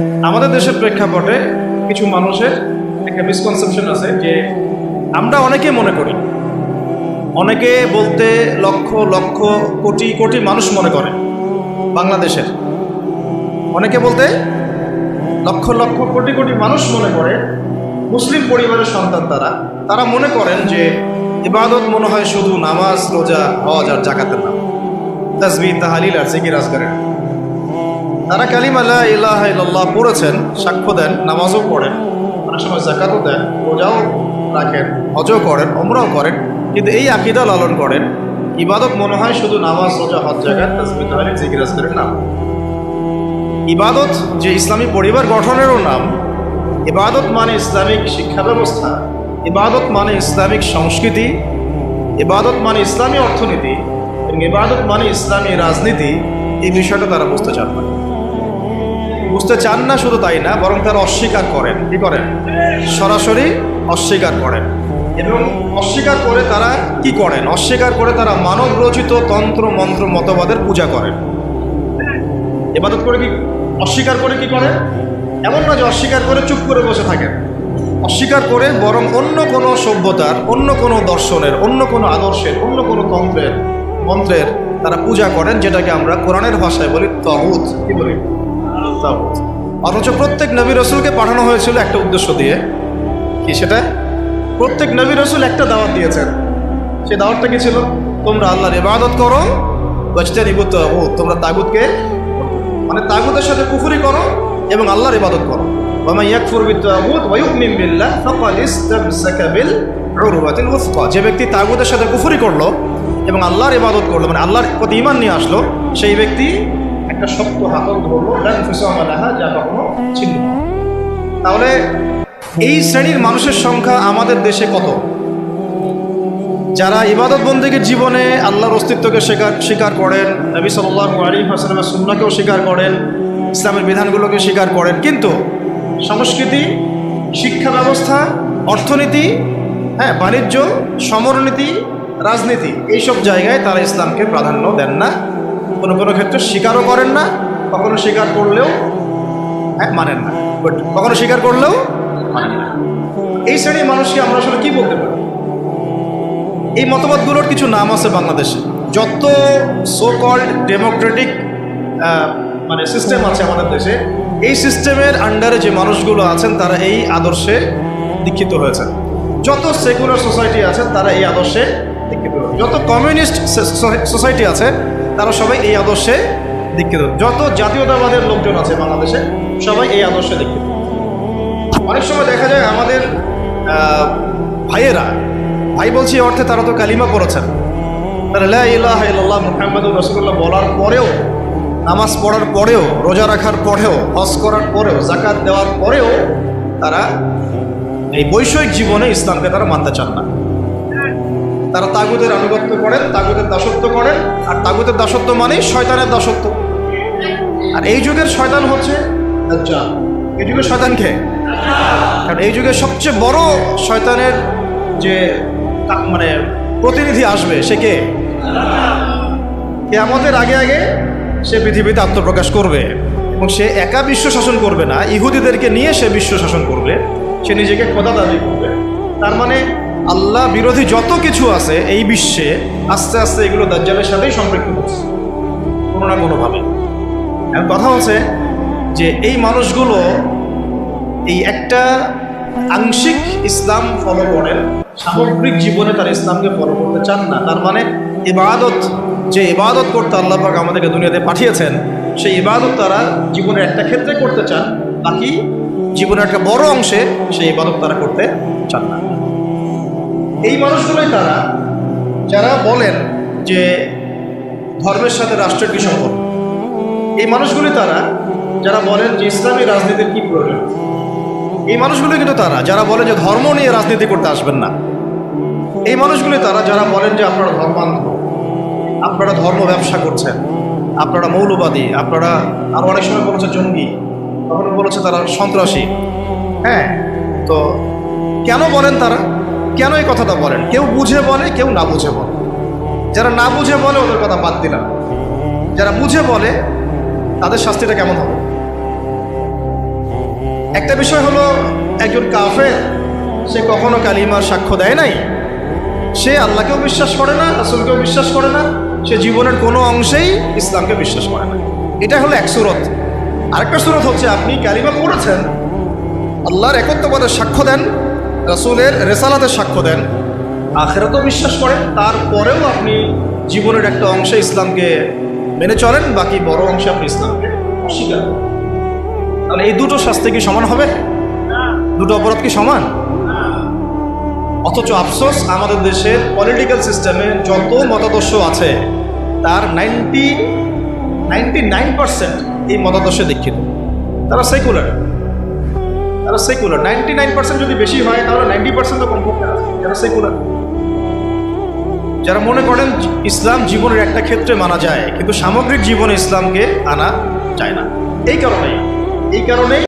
আমাদের দেশের প্রেক্ষাপটে কিছু মানুষের একটা মিসকনসেপশন আছে যে আমরা অনেকে মনে করি। অনেকে বলতে লক্ষ লক্ষ, কোটি কোটি মানুষ মনে করে বাংলাদেশের। অনেকে বলতে লক্ষ লক্ষ, কোটি কোটি মানুষ মনে করে মুসলিম পরিবারের সন্তান তারা। তারা মনে করেন যে ইবাদত মনে হয় শুধু নামাজ, রোজা, হজ আর জাকাতের নাম। তাজবি তাহালিল আর জিকির আজগারের। তারা কালিম আল্লাহ ইলাহ ইল্লাল্লাহ পড়েছেন, সাক্ষ্য দেন, নামাজও পড়েন। অনেক সময় জাকাতও দেন, রোজাও রাখেন, হজও করেন অমরাও করেন, কিন্তু এই আকিদা লালন করেন। ইবাদত মনে হয় শুধু নামাজ, রোজা, হজ জাকাত তাজবি তাহালিল জিকির নাম। ইবাদত যে ইসলামী পরিবার গঠনেরও নাম, ইবাদত মানে ইসলামিক শিক্ষা ব্যবস্থা ইবাদত মানে ইসলামিক সংস্কৃতি, ইবাদত মানে ইসলামী অর্থনীতি, এবং ইবাদত মানে ইসলামী রাজনীতি, এই বিষয়টা তারা বুঝতে চান না। বুঝতে চান না শুধু তাই না, বরং তারা অস্বীকার করেন। কি করেন? সরাসরি অস্বীকার করেন। এবং অস্বীকার করে তারা কি করেন? অস্বীকার করে তারা মানব রচিত তন্ত্র, মন্ত্র, মতবাদের পূজা করেন। এবাদত করে কি অস্বীকার করে কি করে এমন না যে অস্বীকার করে চুপ করে বসে থাকেন। অস্বীকার করে বরং অন্য কোনো সভ্যতার, অন্য কোনো দর্শনের, অন্য কোনো আদর্শের, অন্য কোনো তন্ত্রের, মন্ত্রের তারা পূজা করেন, যেটাকে আমরা কোরআনের ভাষায় বলি তহুত কি বলি? অথচ প্রত্যেক নবী রসুলকে পাঠানো হয়েছিল একটা উদ্দেশ্য দিয়ে। কি সেটা? প্রত্যেক নবী রসুল একটা দাওয়াত দিয়েছেন। সেই দাওয়াতটা কি ছিল? তোমরা আল্লাহর ইবাদত করো বাঁচতে নিবু তাগুত, তোমরা তাগুতকে মানে তাগুতের সাথে কুফুরি করো এবং আল্লাহর ইবাদত করো। যে ব্যক্তি তাগুতের সাথে কুফরি করল এবং আল্লাহর ইবাদত করল মানে আল্লাহর প্রতি ইমান নিয়ে আসলো, সেই ব্যক্তি একটা শক্ত হাতল ধরলো যা কখনো না। তাহলে এই শ্রেণির মানুষের সংখ্যা আমাদের দেশে কত যারা ইবাদত বন্দীগীর জীবনে আল্লাহর অস্তিত্বকে স্বীকার স্বীকার করেন, নবী সাল্লাহ আলী সুন্নাকেও স্বীকার করেন, ইসলামের বিধানগুলোকে স্বীকার করেন, কিন্তু সংস্কৃতি শিক্ষা ব্যবস্থা অর্থনীতি হ্যাঁ বাণিজ্য, সমরনীতি, রাজনীতি, এইসব জায়গায় তারা ইসলামকে প্রাধান্য দেন না কোনো কোনো ক্ষেত্রে স্বীকারও করেন না, কখনো স্বীকার করলেও হ্যাঁ মানেন না। But কখনো স্বীকার করলেও মানেন না। এই শ্রেণির মানুষকে আমরা আসলে কি বলতে পারি? এই মতবাদগুলোর কিছু নাম আছে বাংলাদেশে। যত সো কল্ড ডেমোক্রেটিক মানে সিস্টেম আছে আমাদের দেশে, এই সিস্টেমের আন্ডারে যে মানুষগুলো আছেন, তারা এই আদর্শে দীক্ষিত হয়েছেন। যত সেকুলার সোসাইটি আছে, তারা এই আদর্শে দীক্ষিত যত কমিউনিস্ট সোসাইটি আছে তারা সবাই এই আদর্শে দীক্ষিত। যত জাতীয়তাবাদের লোকজন আছে বাংলাদেশে, সবাই এই আদর্শে দীক্ষিত। অনেক সময় দেখা যায় আমাদের ভাইয়েরা, ভাই বলছি অর্থে তারা তো কালিমা পড়েছেন। তারা বলার পরেও, নামাজ পড়ার পরেও, রোজা রাখার পরেও, হজ করার পরেও জাকাত দেওয়ার পরেও তারা এই বৈষয়িক জীবনে ইসলামকে তারা মানতে চান না। তারা তাগুদের আনুগত্য করেন তাগুদের দাসত্ব করেন, আর তাগুদের দাসত্ব মানেই শয়তানের দাসত্ব। আর এই যুগের শয়তান হচ্ছে দাজ্জাল। এই যুগের শয়তান কে? কারণ এই যুগে সবচেয়ে বড় শয়তানের যে মানে প্রতিনিধি আসবে, সে কে? কে আমাদের আগে আগে সে পৃথিবীতে আত্মপ্রকাশ করবে এবং সে একা বিশ্ব শাসন করবে না। ইহুদিদেরকে নিয়ে সে বিশ্ব শাসন করবে। সে নিজেকে খোদা দাবি করবে। তার মানে আল্লাহ বিরোধী যত কিছু আছে এই বিশ্বে আস্তে আস্তে এগুলো দাজ্জালের সাথেই সম্পৃক্ত হচ্ছে। কোনো না কোনোভাবে। এখন কথা হচ্ছে যে এই মানুষগুলো এই একটা আংশিক ইসলাম ফলো করেন, সামগ্রিক জীবনে তার ইসলামকে ফলো করতে চান না। তার মানে ইবাদত, যে ইবাদত করতে আল্লাহ পাক আমাদেরকে দুনিয়াতে পাঠিয়েছেন, সেই ইবাদত তারা জীবনের একটা ক্ষেত্রে করতে চান, বাকি জীবনের একটা বড় অংশে সেই ইবাদত তারা করতে চান না। এই মানুষগুলোই তারা, যারা বলেন যে ধর্মের সাথে রাষ্ট্রের কি সম্পর্ক? এই মানুষগুলি তারা, যারা বলেন যে ইসলামী রাজনীতির কি প্রয়োজন? এই মানুষগুলি কিন্তু তারা, যারা বলেন যে ধর্ম নিয়ে রাজনীতি করতে আসবেন না। এই মানুষগুলি তারা, যারা বলেন যে আপনারা ধর্মান্ধ, আপনারা ধর্ম ব্যবসা করছেন, আপনারা মৌলবাদী, আপনারা আর অনেক সময় বলেছে জঙ্গি কখনো বলেছে তারা সন্ত্রাসী। হ্যাঁ তো কেন বলেন তারা? কেন এই কথাটা বলেন? কেউ বুঝে বলে, কেউ না বুঝে বলে। যারা না বুঝে বলে, ওদের কথা বাদ দিলাম। যারা বুঝে বলে, তাদের শাস্তিটা কেমন হবে? একটা বিষয় হলো, একজন কাফের, সে কখনো কালিমার সাক্ষ্য দেয় নাই। সে আল্লাহকেও বিশ্বাস করে না, রাসুলকেও বিশ্বাস করে না, সে জীবনের কোনো অংশেই ইসলামকে বিশ্বাস করে না। এটা হলো এক সুরত। আরেকটা সুরত হচ্ছে, আপনি কালিমা পড়েছেন, আল্লাহর একত্ববাদের সাক্ষ্য দেন রাসুলের রেসালাতের সাক্ষ্য দেন। আখেরাতও বিশ্বাস করেন, তারপরেও আপনি জীবনের একটা অংশে ইসলামকে মেনে চলেন, বাকি বড় অংশে আপনি ইসলামকে অস্বীকার তাহলে এই দুটো শাস্তি কি সমান হবে? দুটো অপরাধ কি সমান? অথচ আফসোস আমাদের দেশের পলিটিক্যাল সিস্টেমে যত মতাদর্শ আছে, তার নাইনটি নাইনটি নাইন পার্সেন্ট এই মতাদর্শে দীক্ষিত। তারা সেকুলার তারা সেকুলার নাইনটি নাইন পার্সেন্ট যদি বেশি হয়, তাহলে নাইনটি পার্সেন্ট তো কমপক্ষে আছে। যারা সেকুলার যারা মনে করেন ইসলাম জীবনের একটা ক্ষেত্রে মানা যায়, কিন্তু সামগ্রিক জীবনে ইসলামকে আনা যায় না। এই কারণেই এই কারণেই